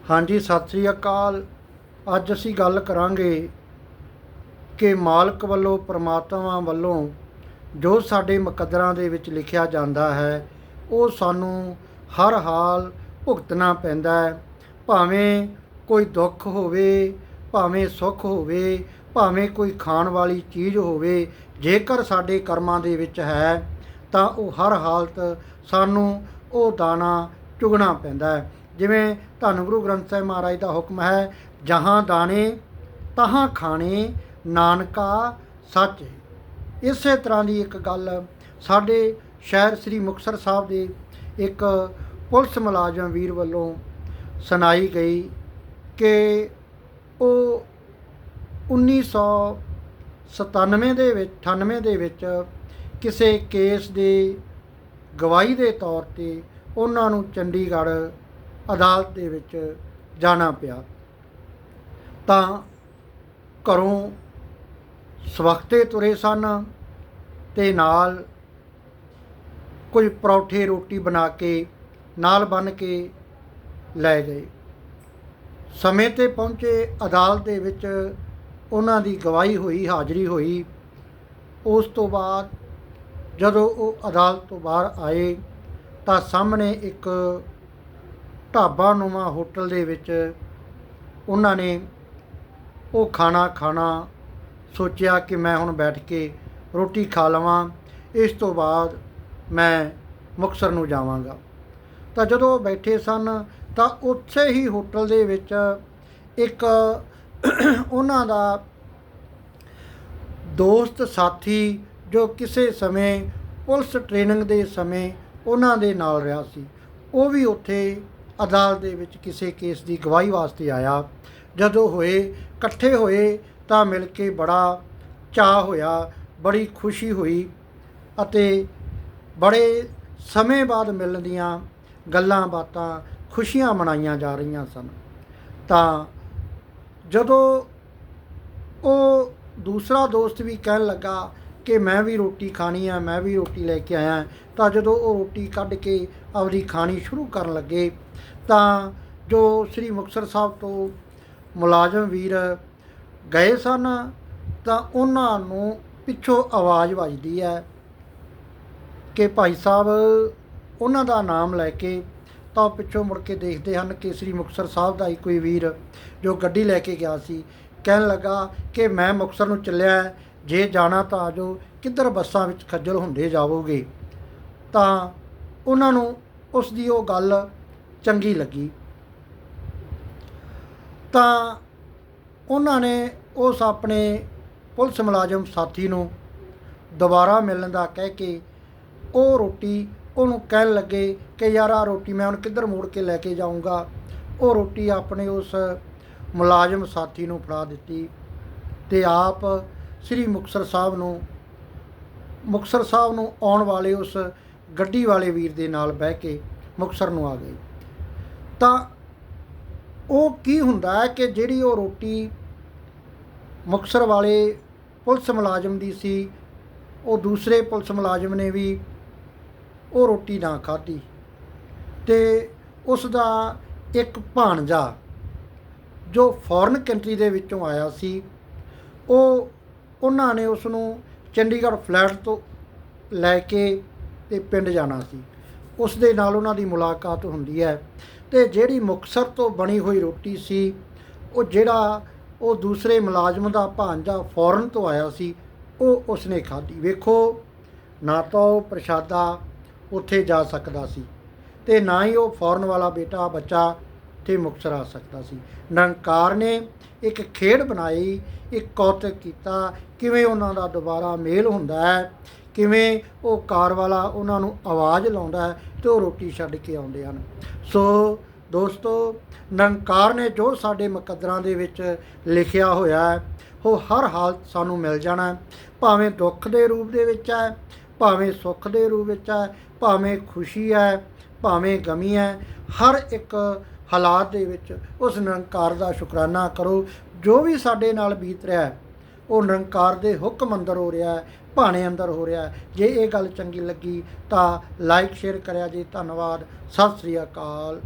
ਹਾਂਜੀ, ਸਤਿ ਸ੍ਰੀ ਅਕਾਲ। ਅੱਜ ਅਸੀਂ ਗੱਲ ਕਰਾਂਗੇ ਕਿ ਮਾਲਕ ਵੱਲੋਂ, ਪ੍ਰਮਾਤਮਾ ਵੱਲੋਂ ਜੋ ਸਾਡੇ ਮੁਕੱਦਰਾਂ ਦੇ ਵਿੱਚ ਲਿਖਿਆ ਜਾਂਦਾ ਹੈ, ਉਹ ਸਾਨੂੰ ਹਰ ਹਾਲ ਭੁਗਤਣਾ ਪੈਂਦਾ ਹੈ। ਭਾਵੇਂ ਕੋਈ ਦੁੱਖ ਹੋਵੇ, ਭਾਵੇਂ ਸੁੱਖ ਹੋਵੇ, ਭਾਵੇਂ ਕੋਈ ਖਾਣ ਵਾਲੀ ਚੀਜ਼ ਹੋਵੇ, ਜੇਕਰ ਸਾਡੇ ਕਰਮਾਂ ਦੇ ਵਿੱਚ ਹੈ, ਤਾਂ ਉਹ ਹਰ ਹਾਲਤ ਸਾਨੂੰ ਉਹ ਦਾਣਾ ਚੁਗਣਾ ਪੈਂਦਾ ਹੈ। ਜਿਵੇਂ ਧੰਨ ਗੁਰੂ ਗ੍ਰੰਥ ਸਾਹਿਬ ਮਹਾਰਾਜ ਦਾ ਹੁਕਮ ਹੈ, ਜਹਾਂ ਦਾਣੇ, ਤਹਾਂ ਖਾਣੇ, ਨਾਨਕਾ ਸੱਚ ਹੈ। ਇਸੇ ਤਰ੍ਹਾਂ ਦੀ ਇੱਕ ਗੱਲ ਸਾਡੇ ਸ਼ਹਿਰ ਸ੍ਰੀ ਮੁਕਤਸਰ ਸਾਹਿਬ ਦੇ ਇੱਕ ਪੁਲਿਸ ਮੁਲਾਜ਼ਮ ਵੀਰ ਵੱਲੋਂ ਸੁਣਾਈ ਗਈ ਕਿ ਉਹ 1997 ਦੇ ਵਿੱਚ 98 ਦੇ ਵਿੱਚ ਕਿਸੇ ਕੇਸ ਦੇ ਗਵਾਹੀ ਦੇ ਤੌਰ ਤੇ ਉਹਨਾਂ ਨੂੰ ਚੰਡੀਗੜ੍ਹ ਅਦਾਲਤ ਦੇ ਵਿੱਚ ਜਾਣਾ ਪਿਆ, ਤਾਂ ਘਰੋਂ ਸਵਖਤੇ ਤੁਰੇ ਸਨ ਤੇ ਨਾਲ ਕੁਝ ਪਰੌਠੇ ਰੋਟੀ ਬਣਾ ਕੇ ਨਾਲ ਬੰਨ ਕੇ ਲੈ ਗਏ। ਸਮੇਂ ਤੇ ਪਹੁੰਚੇ ਅਦਾਲਤ ਦੇ ਵਿੱਚ ਉਹਨਾਂ ਦੀ ਗਵਾਹੀ ਹੋਈ, ਹਾਜ਼ਰੀ ਹੋਈ। ਉਸ ਤੋਂ ਬਾਅਦ ਜਦੋਂ ਉਹ ਅਦਾਲਤ ਤੋਂ ਬਾਹਰ ਆਏ ਤਾਂ ਸਾਹਮਣੇ ਇੱਕ ਢਾਬਾ ਨੁਮਾ ਹੋਟਲ ਦੇ ਵਿੱਚ ਉਹਨਾਂ ਨੇ ਉਹ ਖਾਣਾ ਖਾਣਾ ਸੋਚਿਆ ਕਿ ਮੈਂ ਹੁਣ ਬੈਠ ਕੇ ਰੋਟੀ ਖਾ ਲਵਾਂ। ਇਸ ਤੋਂ ਬਾਅਦ ਮੈਂ ਮੁਕਤਸਰ ਨੂੰ ਜਾਵਾਂਗਾ। ਤਾਂ ਜਦੋਂ ਉਹ ਬੈਠੇ ਸਨ, ਤਾਂ ਉੱਥੇ ਹੀ ਹੋਟਲ ਦੇ ਵਿੱਚ ਇੱਕ ਉਹਨਾਂ ਦਾ ਦੋਸਤ ਸਾਥੀ ਜੋ ਕਿਸੇ ਸਮੇਂ ਪੁਲਿਸ ਟ੍ਰੇਨਿੰਗ ਦੇ ਸਮੇਂ ਉਹਨਾਂ ਦੇ ਨਾਲ ਰਿਹਾ ਸੀ। ਉਹ ਵੀ ਉੱਥੇ ਅਦਾਲਤ ਦੇ ਵਿੱਚ ਕਿਸੇ ਕੇਸ ਦੀ ਗਵਾਹੀ ਵਾਸਤੇ ਆਇਆ। ਜਦੋਂ ਹੋਏ, ਇਕੱਠੇ ਹੋਏ ਤਾਂ ਮਿਲ ਕੇ ਬੜਾ ਚਾਹ ਹੋਇਆ, ਬੜੀ ਖੁਸ਼ੀ ਹੋਈ ਅਤੇ ਬੜੇ ਸਮੇਂ ਬਾਅਦ ਮਿਲਣ ਦੀਆਂ ਗੱਲਾਂ ਬਾਤਾਂ ਖੁਸ਼ੀਆਂ ਮਨਾਈਆਂ ਜਾ ਰਹੀਆਂ ਸਨ। ਤਾਂ ਜਦੋਂ ਉਹ ਦੂਸਰਾ ਦੋਸਤ ਵੀ ਕਹਿਣ ਲੱਗਾ ਕਿ ਮੈਂ ਵੀ ਰੋਟੀ ਖਾਣੀ ਆ, ਮੈਂ ਵੀ ਰੋਟੀ ਲੈ ਕੇ ਆਇਆ, ਤਾਂ ਜਦੋਂ ਉਹ ਰੋਟੀ ਕੱਢ ਕੇ ਆਪਦੀ ਖਾਣੀ ਸ਼ੁਰੂ ਕਰਨ ਲੱਗੇ ਤਾਂ ਜੋ ਸ੍ਰੀ ਮੁਕਤਸਰ ਸਾਹਿਬ ਤੋਂ ਮੁਲਾਜ਼ਮ ਵੀਰ ਗਏ ਸਨ, ਤਾਂ ਉਹਨਾਂ ਨੂੰ ਪਿੱਛੋਂ ਆਵਾਜ਼ ਵੱਜਦੀ ਹੈ ਕਿ ਭਾਈ ਸਾਹਿਬ, ਉਹਨਾਂ ਦਾ ਨਾਮ ਲੈ ਕੇ ਤਾਂ ਉਹ ਪਿੱਛੋਂ ਮੁੜ ਕੇ ਦੇਖਦੇ ਹਨ ਕਿ ਸ੍ਰੀ ਮੁਕਤਸਰ ਸਾਹਿਬ ਦਾ ਹੀ ਕੋਈ ਵੀਰ ਜੋ ਗੱਡੀ ਲੈ ਕੇ ਗਿਆ ਸੀ। ਕਹਿਣ ਲੱਗਾ ਕਿ ਮੈਂ ਮੁਕਤਸਰ ਨੂੰ ਚੱਲਿਆ ਜੇ ਜਾਣਾ ਤਾਂ ਆਜੋ ਕਿੱਧਰ ਬੱਸਾਂ ਵਿੱਚ ਖੱਜਲ ਹੁੰਦੇ ਜਾਵੋਗੇ। ਤਾਂ ਉਹਨਾਂ ਨੂੰ ਉਸ ਦੀ ਉਹ ਗੱਲ ਚੰਗੀ ਲੱਗੀ। ਤਾਂ ਉਹਨਾਂ ਨੇ ਉਸ ਆਪਣੇ ਪੁਲਿਸ ਮੁਲਾਜ਼ਮ ਸਾਥੀ ਨੂੰ ਦੁਬਾਰਾ ਮਿਲਣ ਦਾ ਕਹਿ ਕੇ ਉਹ ਰੋਟੀ ਉਹਨੂੰ ਕਹਿਣ ਲੱਗੇ ਕਿ ਯਾਰ ਆ ਰੋਟੀ ਮੈਂ ਹੁਣ ਕਿੱਧਰ ਮੋੜ ਕੇ ਲੈ ਕੇ ਜਾਊਂਗਾ। ਉਹ ਰੋਟੀ ਆਪਣੇ ਉਸ ਮੁਲਾਜ਼ਮ ਸਾਥੀ ਨੂੰ ਫੜਾ ਦਿੱਤੀ ਤੇ ਆਪ ਸ੍ਰੀ ਮੁਕਤਸਰ ਸਾਹਿਬ ਨੂੰ ਮੁਕਤਸਰ ਸਾਹਿਬ ਨੂੰ ਆਉਣ ਵਾਲੇ ਉਸ ਗੱਡੀ ਵਾਲੇ ਵੀਰ ਦੇ ਨਾਲ ਬਹਿ ਕੇ ਮੁਕਤਸਰ ਨੂੰ ਆ ਗਏ। ਤਾਂ ਉਹ ਕੀ ਹੁੰਦਾ ਹੈ ਕਿ ਜਿਹੜੀ ਉਹ ਰੋਟੀ ਮੁਕਤਸਰ ਵਾਲੇ ਪੁਲਿਸ ਮੁਲਾਜ਼ਮ ਦੀ ਸੀ, ਉਹ ਦੂਸਰੇ ਪੁਲਿਸ ਮੁਲਾਜ਼ਮ ਨੇ ਵੀ ਉਹ ਰੋਟੀ ਨਾ ਖਾਧੀ ਤੇ ਉਸ ਦਾ ਇੱਕ ਭਾਣਜਾ ਜੋ ਫੋਰਨ ਕੰਟਰੀ ਦੇ ਵਿੱਚੋਂ ਆਇਆ ਸੀ, ਉਹ ਉਹਨਾਂ ਨੇ ਉਸ ਨੂੰ ਚੰਡੀਗੜ੍ਹ ਫਲੈਟ ਤੋਂ ਲੈ ਕੇ ਤੇ ਪਿੰਡ ਜਾਣਾ ਸੀ। ਉਸ ਦੇ ਨਾਲ ਉਹਨਾਂ ਦੀ ਮੁਲਾਕਾਤ ਹੁੰਦੀ ਹੈ। ਤੇ ਜਿਹੜੀ ਮੁਕਤਸਰ ਤੋਂ ਬਣੀ ਹੋਈ ਰੋਟੀ ਸੀ, ਉਹ ਜਿਹੜਾ ਉਹ ਦੂਸਰੇ ਮੁਲਾਜ਼ਮ ਦਾ ਭਾਂਜਾ ਫੋਰਨ ਤੋਂ ਆਇਆ ਸੀ, ਉਹ ਉਸਨੇ ਖਾਧੀ। ਵੇਖੋ, ਨਾ ਤਾਂ ਉਹ ਪ੍ਰਸ਼ਾਦਾ ਉੱਥੇ ਜਾ ਸਕਦਾ ਸੀ ਤੇ ਨਾ ਹੀ ਉਹ ਫੋਰਨ ਵਾਲਾ ਬੇਟਾ ਬੱਚਾ ਤੇ ਮੁਕਤਸਰ ਆ ਸਕਦਾ ਸੀ। ਨੰਕਾਰ ਨੇ ਇੱਕ ਖੇਡ ਬਣਾਈ, ਇੱਕ ਕੌਤਕ ਕੀਤਾ। ਕਿਵੇਂ ਉਹਨਾਂ ਦਾ ਦੁਬਾਰਾ ਮੇਲ ਹੁੰਦਾ ਹੈ ਕਿਵੇਂ ਉਹ ਕਾਰ ਵਾਲਾ ਉਹਨਾਂ ਨੂੰ ਆਵਾਜ਼ ਲਾਉਂਦਾ ਹੈ ਤੇ ਉਹ ਰੋਟੀ ਛੱਡ ਕੇ ਆਉਂਦੇ ਹਨ। ਸੋ ਦੋਸਤੋ ਨਿਰੰਕਾਰ ਨੇ ਜੋ ਸਾਡੇ ਮੁਕੱਦਰਾਂ ਦੇ ਵਿੱਚ ਲਿਖਿਆ ਹੋਇਆ ਹੈ, ਉਹ ਹਰ ਹਾਲਤ ਸਾਨੂੰ ਮਿਲ ਜਾਣਾ ਭਾਵੇਂ ਦੁੱਖ ਦੇ ਰੂਪ ਦੇ ਵਿੱਚ ਹੈ, ਭਾਵੇਂ ਸੁੱਖ ਦੇ ਰੂਪ ਵਿੱਚ ਹੈ, ਭਾਵੇਂ ਖੁਸ਼ੀ ਹੈ, ਭਾਵੇਂ ਗਮੀ ਹੈ, ਹਰ ਇੱਕ ਹਾਲਾਤ ਦੇ ਵਿੱਚ ਉਸ ਨਿਰੰਕਾਰ ਦਾ ਸ਼ੁਕਰਾਨਾ ਕਰੋ। ਜੋ ਵੀ ਸਾਡੇ ਨਾਲ ਬੀਤ ਰਿਹਾ ਹੈ ਉਹ ਨਿਰੰਕਾਰ ਦੇ ਹੁਕਮ ਅੰਦਰ ਹੋ ਰਿਹਾ ਹੈ, ਭਾਣੇ ਅੰਦਰ ਹੋ ਰਿਹਾ ਹੈ। ਜੇ ਇਹ ਗੱਲ ਚੰਗੀ ਲੱਗੀ ਤਾਂ ਲਾਈਕ ਸ਼ੇਅਰ ਕਰਿਆ ਜੀ। ਧੰਨਵਾਦ। ਸਤਿ ਸ੍ਰੀ ਅਕਾਲ।